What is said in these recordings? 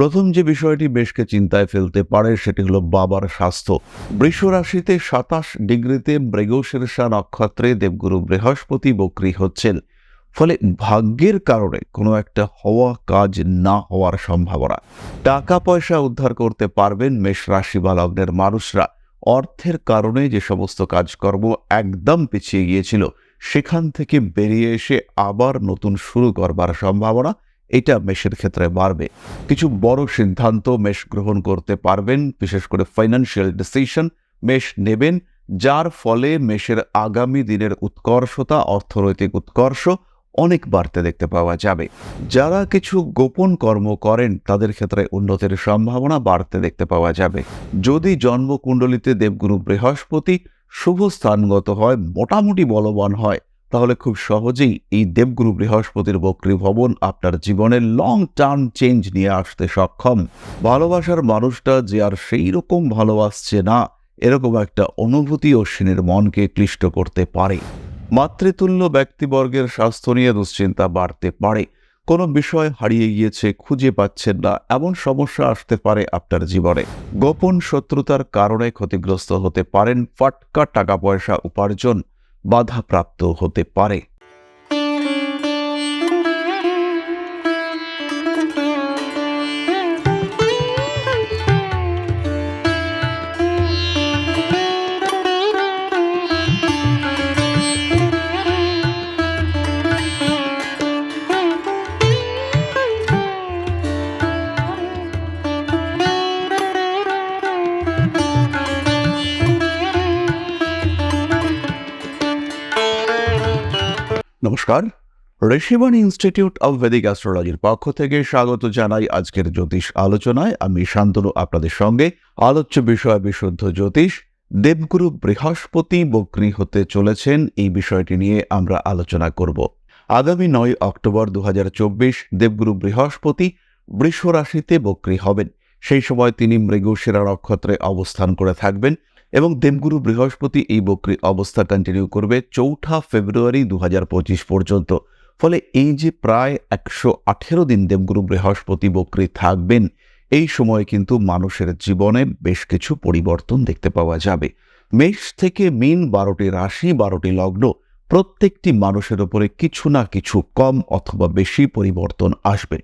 প্রথম যে বিষয়টি বেশকে চিন্তায় ফেলতে পারে সেটি হলো বাবার স্বাস্থ্য। বৃষ রাশিতে সাতাশ ডিগ্রিতে মৃগশীর্ষা নক্ষত্রে দেবগুরু বৃহস্পতি বক্রী হচ্ছেন। ফলে ভাগ্যের কারণে কোনো একটা হওয়া কাজ না হওয়ার সম্ভাবনা। টাকা পয়সা উদ্ধার করতে পারবেন মেষ রাশি বা লগ্নের মানুষরা। অর্থের কারণে যে সমস্ত কাজকর্ম একদম পিছিয়ে গিয়েছিল, সেখান থেকে বেরিয়ে এসে আবার নতুন শুরু করবার সম্ভাবনা। এটা মেষের ক্ষেত্রে বাড়বে। কিছু বড় সিদ্ধান্ত মেষ গ্রহণ করতে পারবেন, বিশেষ করে ফাইন্যান্সিয়াল ডিসিশন মেষ নেবেন, যার ফলে মেষের আগামী দিনের উৎকর্ষতা, অর্থনৈতিক উৎকর্ষ অনেক বাড়তে দেখতে পাওয়া যাবে। যারা কিছু গোপন কর্ম করেন, তাদের ক্ষেত্রে উন্নতির সম্ভাবনা বাড়তে দেখতে পাওয়া যাবে। যদি জন্মকুণ্ডলিতে দেবগুরু বৃহস্পতি শুভ স্থানগত হয়, মোটামুটি বলবান হয় তাহলে খুব সহজেই এই দেবগুরু বৃহস্পতির বক্রী ভবন আপনার জীবনে লং টার্ম চেঞ্জ নিয়ে আসতে সক্ষম। ভালোবাসার মানুষটা যে আর সেই রকম ভালোবাসছে না, এরকম একটা অনুভূতি অশ্বিনের মনকে ক্লিষ্ট করতে পারে। মাতৃতুল্য ব্যক্তিবর্গের স্বাস্থ্য নিয়ে দুশ্চিন্তা বাড়তে পারে। কোনো বিষয় হারিয়ে গিয়েছে, খুঁজে পাচ্ছেন না, এমন সমস্যা আসতে পারে আপনার জীবনে। গোপন শত্রুতার কারণে ক্ষতিগ্রস্ত হতে পারেন, ফাটকা টাকা পয়সা উপার্জন বাধাপ্রাপ্ত হতে পারে। নমস্কার। ঋষিবাণী ইনস্টিটিউট অব ভেদিক অ্যাস্ট্রোলজির পক্ষ থেকে স্বাগত জানাই আজকের জ্যোতিষ আলোচনায়। আমি শান্তনু, আপনাদের সঙ্গে আলোচ্য বিষয় বিশুদ্ধ জ্যোতিষ। দেবগুরু বৃহস্পতি বক্রী হতে চলেছেন, এই বিষয়টি নিয়ে আমরা আলোচনা করব। আগামী নয় অক্টোবর দু হাজার চব্বিশ দেবগুরু বৃহস্পতি বৃষ রাশিতে বক্রী হবেন। সেই সময় তিনি মৃগশিরা নক্ষত্রে অবস্থান করে থাকবেন। এবং দেবগুরু বৃহস্পতি এই বক্রী অবস্থা কন্টিনিউ করবে চৌঠা ফেব্রুয়ারি দু হাজার পঁচিশ পর্যন্ত। ফলে এই যে প্রায় একশো আঠেরো দিন দেবগুরু বৃহস্পতি বক্রী থাকবেন, এই সময় কিন্তু মানুষের জীবনে বেশ কিছু পরিবর্তন দেখতে পাওয়া যাবে। মেষ থেকে মিন বারোটি রাশি, বারোটি লগ্ন, প্রত্যেকটি মানুষের ওপরে কিছু না কিছু কম অথবা বেশি পরিবর্তন আসবে।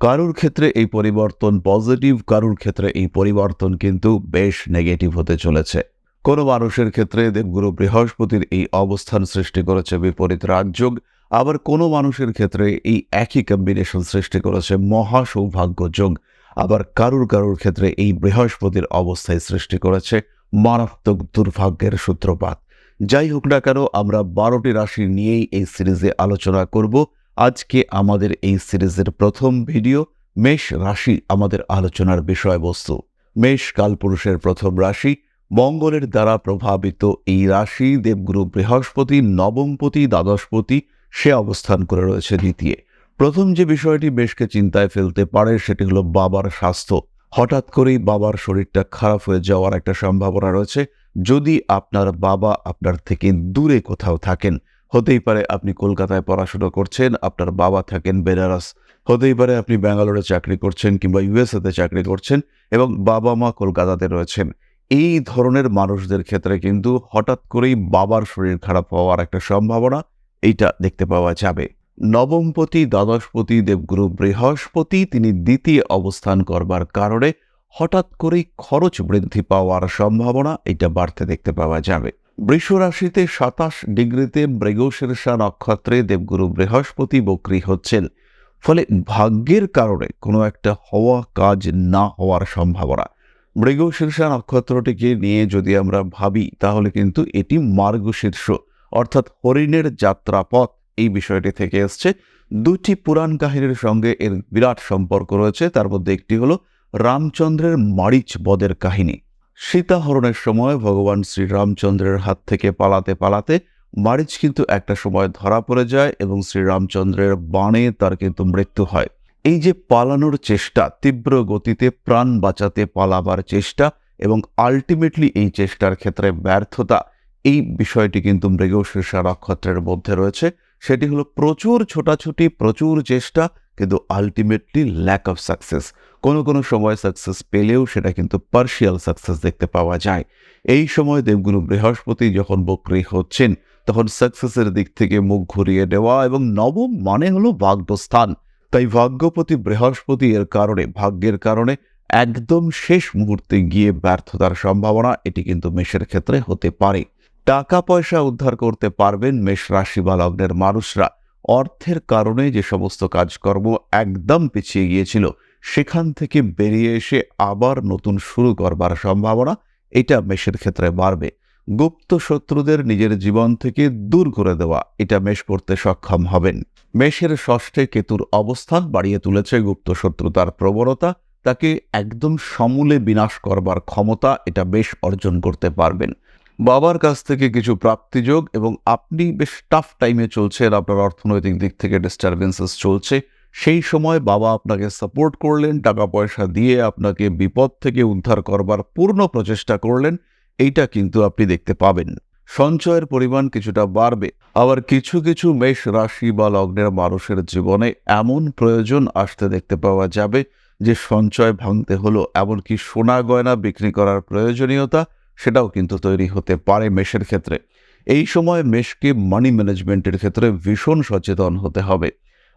কারুর ক্ষেত্রে এই পরিবর্তন পজিটিভ কারুর ক্ষেত্রে এই পরিবর্তন কিন্তু বেশ নেগেটিভ হতে চলেছে। কোনো মানুষের ক্ষেত্রে দেবগুরু বৃহস্পতির এই অবস্থান সৃষ্টি করেছে বিপরীত রাজযোগ, আবার কোনো মানুষের ক্ষেত্রে এই একই কম্বিনেশন সৃষ্টি করেছে মহা সৌভাগ্য যোগ আবার কারুর কারুর ক্ষেত্রে এই বৃহস্পতির অবস্থায় সৃষ্টি করেছে মারাত্মক দুর্ভাগ্যের সূত্রপাত। যাই হোক না কেন, আমরা বারোটি রাশি নিয়েই এই সিরিজে আলোচনা করব। আজকে আমাদের এই সিরিজের প্রথম ভিডিও, মেষ রাশি আমাদের আলোচনার বিষয়বস্তু। মেষ কালপুরুষের প্রথম রাশি মঙ্গলের দ্বারা প্রভাবিত এই রাশি দেবগুরু বৃহস্পতি, নবমপতি, দ্বাদশপতি, সে অবস্থান করে রয়েছে দ্বিতীয়। প্রথম যে বিষয়টি বেশকে চিন্তায় ফেলতে পারে সেটি হলো বাবার স্বাস্থ্য। হঠাৎ করেই বাবার শরীরটা খারাপ হয়ে যাওয়ার একটা সম্ভাবনা রয়েছে। যদি আপনার বাবা আপনার থেকে দূরে কোথাও থাকেন, হতেই পারে আপনি কলকাতায় পড়াশোনা করছেন, আপনার বাবা থাকেন বেনারস, হতেই পারে আপনি ব্যাঙ্গালোরে চাকরি করছেন কিংবা ইউএসএতে চাকরি করছেন এবং বাবা মা কলকাতাতে রয়েছেন। এই ধরনের মানুষদের ক্ষেত্রে কিন্তু হঠাৎ করেই বাবার শরীর খারাপ হওয়ার একটা সম্ভাবনা এইটা দেখতে পাওয়া যাবে। নবমপতি, দ্বাদশপতি, দেবগুরু বৃহস্পতি তিনি দ্বিতীয় অবস্থান করবার কারণে হঠাৎ করেই খরচ বৃদ্ধি পাওয়ার সম্ভাবনা এটা বাড়তে দেখতে পাওয়া যাবে। বৃষ রাশিতে সাতাশ ডিগ্রিতে মৃগশীর্ষা নক্ষত্রে দেবগুরু বৃহস্পতি বক্রী হচ্ছেন। ফলে ভাগ্যের কারণে কোনো একটা হওয়া কাজ না হওয়ার সম্ভাবনা। মৃগশীর্ষা নক্ষত্রটিকে নিয়ে যদি আমরা ভাবি, তাহলে কিন্তু এটি মার্গশীর্ষ অর্থাৎ হরিণের যাত্রাপথ। এই বিষয়টি থেকে এসছে দুটি পুরাণ কাহিনীর সঙ্গে এর বিরাট সম্পর্ক রয়েছে। তার মধ্যে একটি হলো রামচন্দ্রের মারিচ বদের কাহিনী। সীতাহরণের সময় ভগবান শ্রীরামচন্দ্রের হাত থেকে পালাতে পালাতে মারিচ কিন্তু একটা সময় ধরা পড়ে যায় এবং শ্রীরামচন্দ্রের বাণে তার কিন্তু মৃত্যু হয়। এই যে পালানোর চেষ্টা, তীব্র গতিতে প্রাণ বাঁচাতে পালাবার চেষ্টা এবং আলটিমেটলি এই চেষ্টার ক্ষেত্রে ব্যর্থতা, এই বিষয়টি কিন্তু মৃগশীর্ষা নক্ষত্রের মধ্যে রয়েছে। সেটি হলো প্রচুর ছোটাছুটি, প্রচুর চেষ্টা, কিন্তু আলটিমেটলি ল্যাক অফ সাকসেস কোনো কোনো সময় সাকসেস পেলেও সেটা কিন্তু পার্শিয়াল সাকসেস দেখতে পাওয়া যায়। এই সময় দেবগুরু বৃহস্পতি যখন বক্রী হচ্ছেন, তখন সাকসেসের দিক থেকে মুখ ঘুরিয়ে দেওয়া এবং নবম মানে হলো ভাগ্যস্থান। তাই ভাগ্যপতি বৃহস্পতি এর কারণে, ভাগ্যের কারণে একদম শেষ মুহূর্তে গিয়ে ব্যর্থতার সম্ভাবনা এটি কিন্তু মেষের ক্ষেত্রে হতে পারে। টাকা পয়সা উদ্ধার করতে পারবেন মেষ রাশি বা লগ্নের মানুষরা। অর্থের কারণে যে সমস্ত কাজকর্ম একদম পিছিয়ে গিয়েছিল, সেখান থেকে বেরিয়ে এসে আবার নতুন শুরু করবার সম্ভাবনা এটা মেষের ক্ষেত্রে বাড়বে। গুপ্ত শত্রুদের নিজের জীবন থেকে দূর করে দেওয়া, এটা মেষ করতে সক্ষম হবেন। মেষের ষষ্ঠে কেতুর অবস্থান বাড়িয়ে তুলেছে গুপ্ত শত্রুতার প্রবণতা, তাকে একদম সমূলে বিনাশ করবার ক্ষমতা এটা বেশ অর্জন করতে পারবেন। বাবার কাছ থেকে কিছু প্রাপ্তিযোগ এবং আপনি বেশ টাফ টাইমে চলছেন, আপনার অর্থনৈতিক দিক থেকে ডিস্টারবেন্সেস চলছে। সেই সময় বাবা আপনাকে সাপোর্ট করলেন, টাকা পয়সা দিয়ে আপনাকে বিপদ থেকে উদ্ধার করবার পূর্ণ প্রচেষ্টা করলেন। এইটা কিন্তু আপনি দেখতে পাবেন। সঞ্চয়ের পরিমাণ কিছুটা বাড়বে। আবার কিছু কিছু মেষ রাশি বা লগ্নের মানুষের জীবনে এমন প্রয়োজন আসতে দেখতে পাওয়া যাবে যে সঞ্চয় ভাঙতে হলো, এমনকি সোনা গয়না বিক্রি করার প্রয়োজনীয়তা সেটাও কিন্তু তৈরি হতে পারে মেষের ক্ষেত্রে। এই সময় মেষকে মানি ম্যানেজমেন্টের ক্ষেত্রে ভীষণ সচেতন হতে হবে।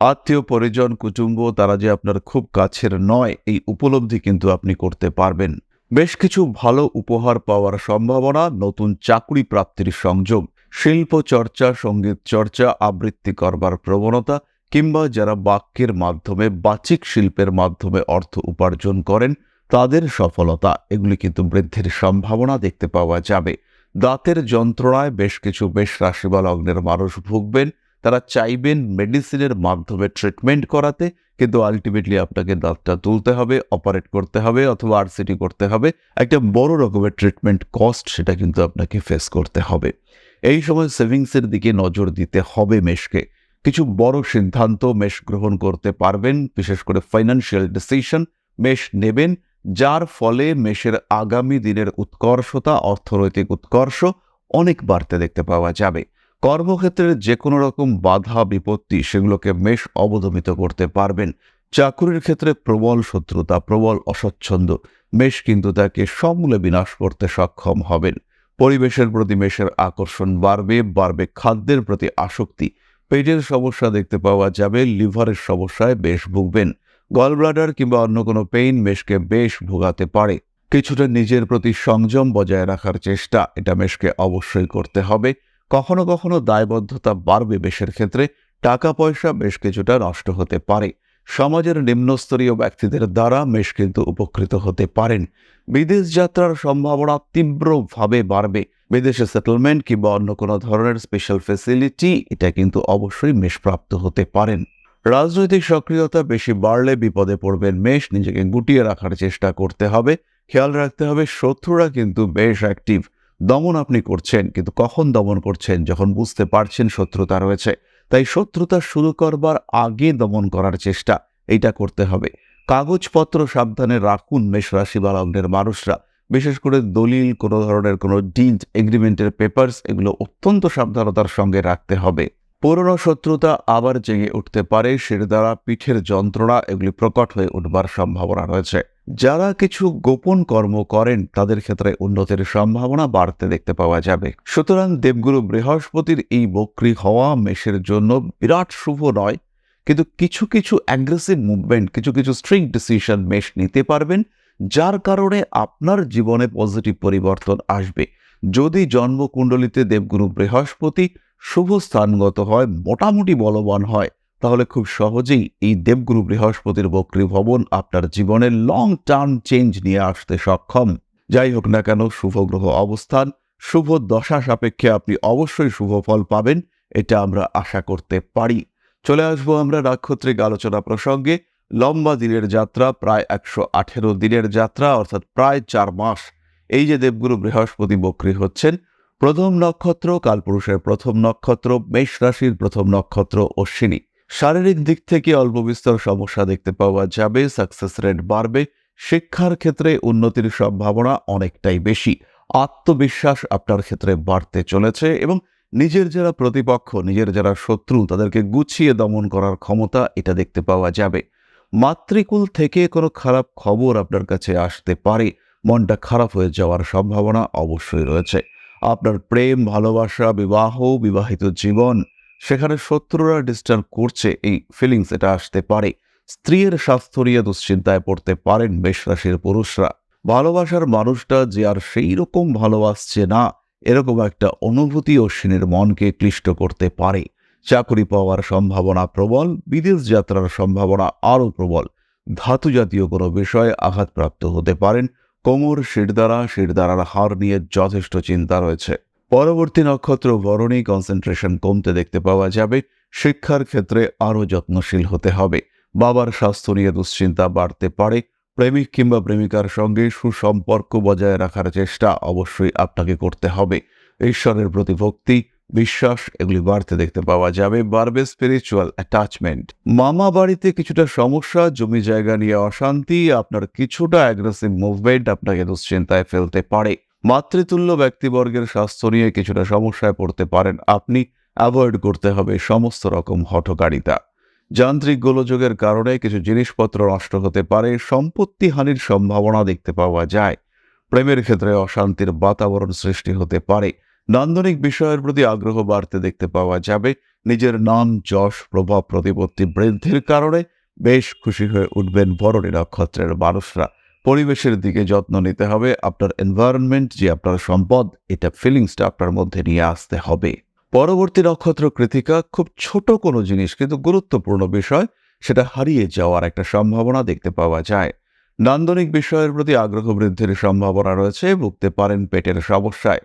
আত্মীয়, পরিজন, কুটুম্ব, তারা যে আপনার খুব কাছের নয়, এই উপলব্ধি কিন্তু আপনি করতে পারবেন। বেশ কিছু ভালো উপহার পাওয়ার সম্ভাবনা, নতুন চাকরি প্রাপ্তির সংযোগ, শিল্প চর্চা, সংগীত চর্চা, আবৃত্তি করবার প্রবণতা, কিংবা যারা বাক্যের মাধ্যমে বাচিক শিল্পের মাধ্যমে অর্থ উপার্জন করেন, তাদের সফলতা, এগুলি কিন্তু বৃদ্ধির সম্ভাবনা দেখতে পাওয়া যাবে। দাঁতের যন্ত্রণায় বেশ কিছু বেশ রাশি বা লগ্নের মানুষ ভুগবেন তারা চাইবেন মেডিসিনের মাধ্যমে ট্রিটমেন্ট করাতে, কিন্তু আলটিমেটলি আপনাকে দাঁতটা তুলতে হবে অপারেট করতে হবে, অথবা আরসিটি করতে হবে। একটা বড় রকমের ট্রিটমেন্ট কস্ট সেটা কিন্তু আপনাকে ফেস করতে হবে। এই সময় সেভিংসের দিকে নজর দিতে হবে মেশকে কিছু বড় সিদ্ধান্ত মেশ গ্রহণ করতে পারবেন, বিশেষ করে ফাইন্যান্সিয়াল ডিসিশন মেশ নেবেন, যার ফলে মেষের আগামী দিনের উৎকর্ষতা, অর্থনৈতিক উৎকর্ষ অনেক বাড়তে দেখতে পাওয়া যাবে। কর্মক্ষেত্রের যে কোনো রকম বাধা, বিপত্তি সেগুলোকে মেষ অবদমিত করতে পারবেন। চাকুরির ক্ষেত্রে প্রবল শত্রুতা, প্রবল অস্বচ্ছন্দ মেষ কিন্তু তাকে সমূলে বিনাশ করতে সক্ষম হবেন। পরিবেশের প্রতি মেষের আকর্ষণ বাড়বে বাড়বে খাদ্যের প্রতি আসক্তি। পেটের সমস্যা দেখতে পাওয়া যাবে, লিভারের সমস্যায় বেশ ভুগবেন। গলব্লাডার কিংবা অন্য কোনো পেইন মেষকে বেশ ভোগাতে পারে। কিছুটা নিজের প্রতি সংযম বজায় রাখার চেষ্টা, এটা মেষকে অবশ্যই করতে হবে। কখনো কখনো দায়বদ্ধতা বাড়বে বেশের ক্ষেত্রে টাকা পয়সা বেশ কিছুটা নষ্ট হতে পারে। সমাজের নিম্নস্তরীয় ব্যক্তিদের দ্বারা মেশ কিন্তু উপকৃত হতে পারেন। বিদেশ যাত্রার সম্ভাবনা তীব্রভাবে বাড়বে। বিদেশে সেটেলমেন্ট কিংবা অন্য কোনো ধরনের স্পেশাল ফেসিলিটি এটা কিন্তু অবশ্যই মেষপ্রাপ্ত হতে পারেন। রাজনৈতিক সক্রিয়তা বেশি বাড়লে বিপদে পড়বেন মেষ, নিজেকে গুটিয়ে রাখার চেষ্টা করতে হবে। খেয়াল রাখতে হবে শত্রুরা কিন্তু বেশ অ্যাক্টিভ দমন আপনি করছেন, কিন্তু কখন দমন করছেন? যখন বুঝতে পারছেন শত্রুতা রয়েছে। তাই শত্রুতা শুরু করবার আগে দমন করার চেষ্টা এটা করতে হবে। কাগজপত্র সাবধানে রাখুন মেষ রাশি বা লগ্নের মানুষরা। বিশেষ করে দলিল, কোনো ধরনের কোনো ডিন্ট, এগ্রিমেন্টের পেপারস, এগুলো অত্যন্ত সাবধানতার সঙ্গে রাখতে হবে। পুরনো শত্রুতা আবার জেগে উঠতে পারে, সের দ্বারা পিঠের যন্ত্রণা এগুলি প্রকট হয়ে উঠবার সম্ভাবনা রয়েছে। যারা কিছু গোপন কর্ম করেন, তাদের ক্ষেত্রে উন্নতির সম্ভাবনা বাড়তে দেখতে পাওয়া যাবে। সুতরাং দেবগুরু বৃহস্পতির এই বক্রি হওয়া মেষের জন্য বিরাট শুভ নয়, কিন্তু কিছু কিছু অ্যাগ্রেসিভ মুভমেন্ট কিছু কিছু স্ট্রিক্ট ডিসিশন মেষ নিতে পারবেন, যার কারণে আপনার জীবনে পজিটিভ পরিবর্তন আসবে। যদি জন্মকুণ্ডলিতে দেবগুরু বৃহস্পতি শুভ স্থানগত হয়, মোটামুটি বলবান হয়, তাহলে খুব সহজেই এই দেবগুরু বৃহস্পতির বক্রী ভবন আপনার জীবনে লং টার্ম চেঞ্জ নিয়ে আসতে সক্ষম। যাই হোক না কেন, শুভ গ্রহ অবস্থান, শুভ দশা সাপেক্ষে আপনি অবশ্যই শুভ ফল পাবেন, এটা আমরা আশা করতে পারি। চলে আসব আমরা নাক্ষত্রিক আলোচনা প্রসঙ্গে। লম্বা দিনের যাত্রা, প্রায় একশো আঠেরো দিনের যাত্রা, অর্থাৎ প্রায় চার মাস। এই যে দেবগুরু বৃহস্পতি বক্রী হচ্ছেন প্রথম নক্ষত্র, কালপুরুষের প্রথম নক্ষত্র, মেষ রাশির প্রথম নক্ষত্র অশ্বিনী শারীরিক দিক থেকে অল্প বিস্তর সমস্যা দেখতে পাওয়া যাবে সাকসেস রেট বাড়বে, শিক্ষার ক্ষেত্রে উন্নতির সম্ভাবনা অনেকটাই বেশি। আত্মবিশ্বাস আপনার ক্ষেত্রে বাড়তে চলেছে এবং নিজের যারা প্রতিপক্ষ, নিজের যারা শত্রু, তাদেরকে গুছিয়ে দমন করার ক্ষমতা এটা দেখতে পাওয়া যাবে। মাতৃকুল থেকে কোনো খারাপ খবর আপনার কাছে আসতে পারে, মনটা খারাপ হয়ে যাওয়ার সম্ভাবনা অবশ্যই রয়েছে। আপনার প্রেম, ভালোবাসা, বিবাহ, বিবাহিত জীবন, সেখানে শত্রুরা ডিস্টার্ব করছে, এই ফিলিংস এটা আসতে পারে। স্ত্রীর স্বাস্থ্য নিয়ে দুশ্চিন্তায় পড়তে পারেন মেষ রাশির পুরুষরা। ভালোবাসার মানুষটা যে আর সেই রকম ভালোবাসছে না, এরকম একটা অনুভূতি অশ্বিনের মনকে ক্লিষ্ট করতে পারে। চাকরি পাওয়ার সম্ভাবনা প্রবল, বিদেশ যাত্রার সম্ভাবনা আরও প্রবল। ধাতু জাতীয় কোনো বিষয়ে আঘাতপ্রাপ্ত হতে পারেন কোমর শিরদারা শিরদারার হার নিয়ে যথেষ্ট চিন্তা রয়েছে। পরবর্তী নক্ষত্র বরণী কনসেন্ট্রেশন কমতে দেখতে পাওয়া যাবে। শিক্ষার ক্ষেত্রে আরও যত্নশীল হতে হবে। বাবার স্বাস্থ্য নিয়ে দুশ্চিন্তা বাড়তে পারে। প্রেমিক কিংবা প্রেমিকার সঙ্গে সুসম্পর্ক বজায় রাখার চেষ্টা অবশ্যই আপনাকে করতে হবে। ঈশ্বরের প্রতি ভক্তি বিশ্বাস, এগুলি বাড়তে দেখতে পাওয়া যাবে। বাড়বে স্পিরিচুয়াল অ্যাটাচমেন্ট মামা বাড়িতে কিছুটা সমস্যা, জমি জায়গা নিয়ে অশান্তি, আপনার কিছুটা অ্যাগ্রেসিভ মুভমেন্ট আপনাকে দুশ্চিন্তায় ফেলতে পারে। মাতৃতুল্য ব্যক্তিবর্গের স্বাস্থ্য নিয়ে কিছুটা সমস্যায় পড়তে পারেন। আপনি অ্যাভয়েড করতে হবে সমস্ত রকম হঠকারিতা। যান্ত্রিক গোলযোগের কারণে কিছু জিনিসপত্র নষ্ট হতে পারে, সম্পত্তি হানির সম্ভাবনা দেখতে পাওয়া যায়। প্রেমের ক্ষেত্রে অশান্তির বাতাবরণ সৃষ্টি হতে পারে। নান্দনিক বিষয়ের প্রতি আগ্রহ বাড়তে দেখতে পাওয়া যাবে। নিজের নাম যশ প্রভাব, প্রতিপত্তি, বৃদ্ধির কারণে বেশ খুশি হয়ে উঠবেন বরণী নক্ষত্রের মানুষরা। পরিবেশের দিকে যত্ন নিতে হবে, আপনার এনভায়রনমেন্ট যে আপনার সম্পদ, এটা ফিলিংসটা আপনার মধ্যে নিয়ে আসতে হবে। পরবর্তী নক্ষত্র কৃতিকা খুব ছোট কোনো জিনিস, কিন্তু গুরুত্বপূর্ণ বিষয়, সেটা হারিয়ে যাওয়ার একটা সম্ভাবনা দেখতে পাওয়া যায়। নান্দনিক বিষয়ের প্রতি আগ্রহ বৃদ্ধির সম্ভাবনা রয়েছে, ভুগতে পারেন পেটের সমস্যায়।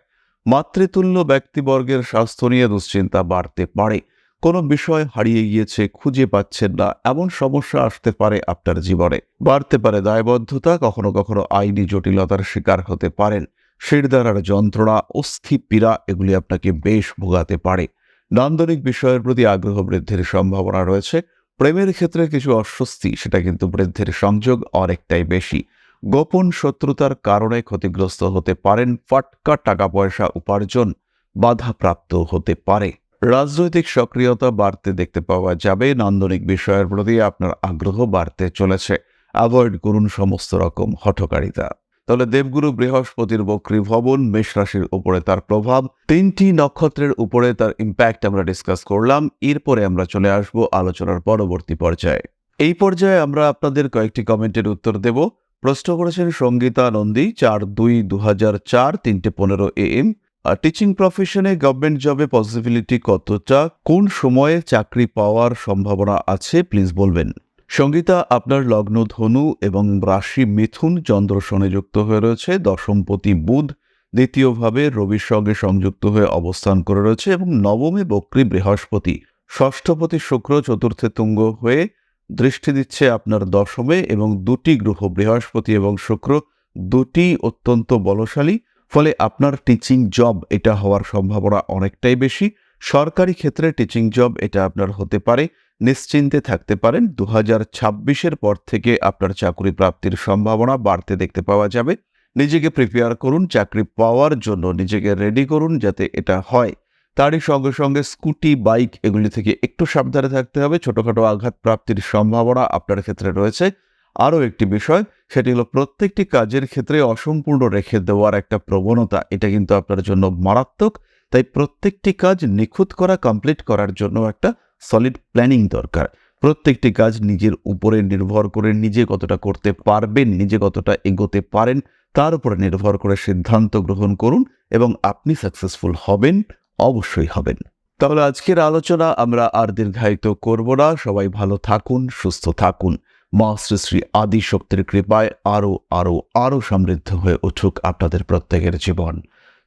মাতৃতুল্য ব্যক্তিবর্গের স্বাস্থ্য নিয়ে দুশ্চিন্তা বাড়তে পারে। কোনো বিষয় হারিয়ে গিয়েছে, খুঁজে পাচ্ছেন না। এমন সমস্যা আসতে পারে আপনার জীবনে। বাড়তে পারে দায়বদ্ধতা, কখনো কখনো আইনি জটিলতার শিকার হতে পারেন। শিরদারার যন্ত্রণা, অস্থি পীড়া, এগুলি আপনাকে বেশ ভোগাতে পারে। নান্দনিক বিষয়ের প্রতি আগ্রহ বৃদ্ধির সম্ভাবনা রয়েছে। প্রেমের ক্ষেত্রে কিছু অস্বস্তি, সেটা কিন্তু বৃদ্ধির সংযোগ অনেকটাই বেশি। গোপন শত্রুতার কারণে ক্ষতিগ্রস্ত হতে পারেন ফাটকা টাকা পয়সা উপার্জন, বাধাপ্রাপ্ত হতে পারে। রাজনৈতিক সক্রিয়তা বাড়তে দেখতে পাওয়া যাবে, নান্দনিক বিষয়ের প্রতি আপনার আগ্রহ বাড়তে চলেছে। অ্যাভয়েড করুন সমস্ত রকম হঠকারিতা। তাহলে দেবগুরু বৃহস্পতির বক্রী ভবন মেষ রাশির উপরে তার প্রভাব, তিনটি নক্ষত্রের উপরে তার ইম্প্যাক্ট আমরা ডিসকাস করলাম। এরপরে আমরা চলে আসব আলোচনার পরবর্তী পর্যায়ে। এই পর্যায়ে আমরা আপনাদের কয়েকটি কমেন্টের উত্তর দেব। প্রশ্ন করেছেন সঙ্গীতা নন্দী চার দুই দু হাজার চার, তিনটে পনেরো এম। টিচিং প্রফেশনে গভর্নমেন্ট জবে পসিবিলিটি কতটা? কোন সময়ে চাকরি পাওয়ার সম্ভাবনা আছে? প্লিজ বলবেন। সঙ্গীতা, আপনার লগ্ন ধনু এবং রাশি মিথুন চন্দ্র যুক্ত হয়ে রয়েছে। দশমপতি বুধ দ্বিতীয়ভাবে রবির সঙ্গে সংযুক্ত হয়ে অবস্থান করে রয়েছে এবং নবমে বক্রী বৃহস্পতি। ষষ্ঠপতি শুক্র, চতুর্থে তুঙ্গ হয়ে দৃষ্টি দিচ্ছে আপনার দশমে এবং দুটি গ্রহ, বৃহস্পতি এবং শুক্র, দুটি অত্যন্ত বলশালী, ফলে আপনার টিচিং জব এটা হওয়ার সম্ভাবনা অনেকটাই বেশি। সরকারি ক্ষেত্রে টিচিং জব এটা আপনার হতে পারে, নিশ্চিন্তে থাকতে পারেন। দু হাজার ছাব্বিশের পর থেকে আপনার চাকরি প্রাপ্তির সম্ভাবনা বাড়তে দেখতে পাওয়া যাবে। নিজেকে প্রিপেয়ার করুন, চাকরি পাওয়ার জন্য নিজেকে রেডি করুন যাতে এটা হয়। তারই সঙ্গে সঙ্গে স্কুটি, বাইক এগুলি থেকে একটু সাবধানে থাকতে হবে। ছোটখাটো আঘাত প্রাপ্তির সম্ভাবনা আপনার ক্ষেত্রে রয়েছে। আরও একটি বিষয়, সেটি হলো প্রত্যেকটি কাজের ক্ষেত্রে অসম্পূর্ণ রেখে দেওয়ার একটা প্রবণতা, এটা কিন্তু আপনার জন্য মারাত্মক। তাই প্রত্যেকটি কাজ নিখুঁত করা কমপ্লিট করার জন্য একটা সলিড প্ল্যানিং দরকার। প্রত্যেকটি কাজ নিজের উপরে নির্ভর করে নিজে কতটা করতে পারবেন, নিজে কতটা এগোতে পারেন, তার উপরে নির্ভর করে সিদ্ধান্ত গ্রহণ করুন এবং আপনি সাকসেসফুল হবেন। অবশ্যই হবেন। তাহলে আজকের আলোচনা আমরা আর দীর্ঘায়িত করব না। সবাই ভালো থাকুন, সুস্থ থাকুন। মা শ্রী শ্রী আদি শক্তির কৃপায় আরও আরও আরও সমৃদ্ধ হয়ে উঠুক আপনাদের প্রত্যেকের জীবন।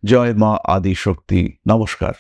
জয় মা আদি শক্তি নমস্কার।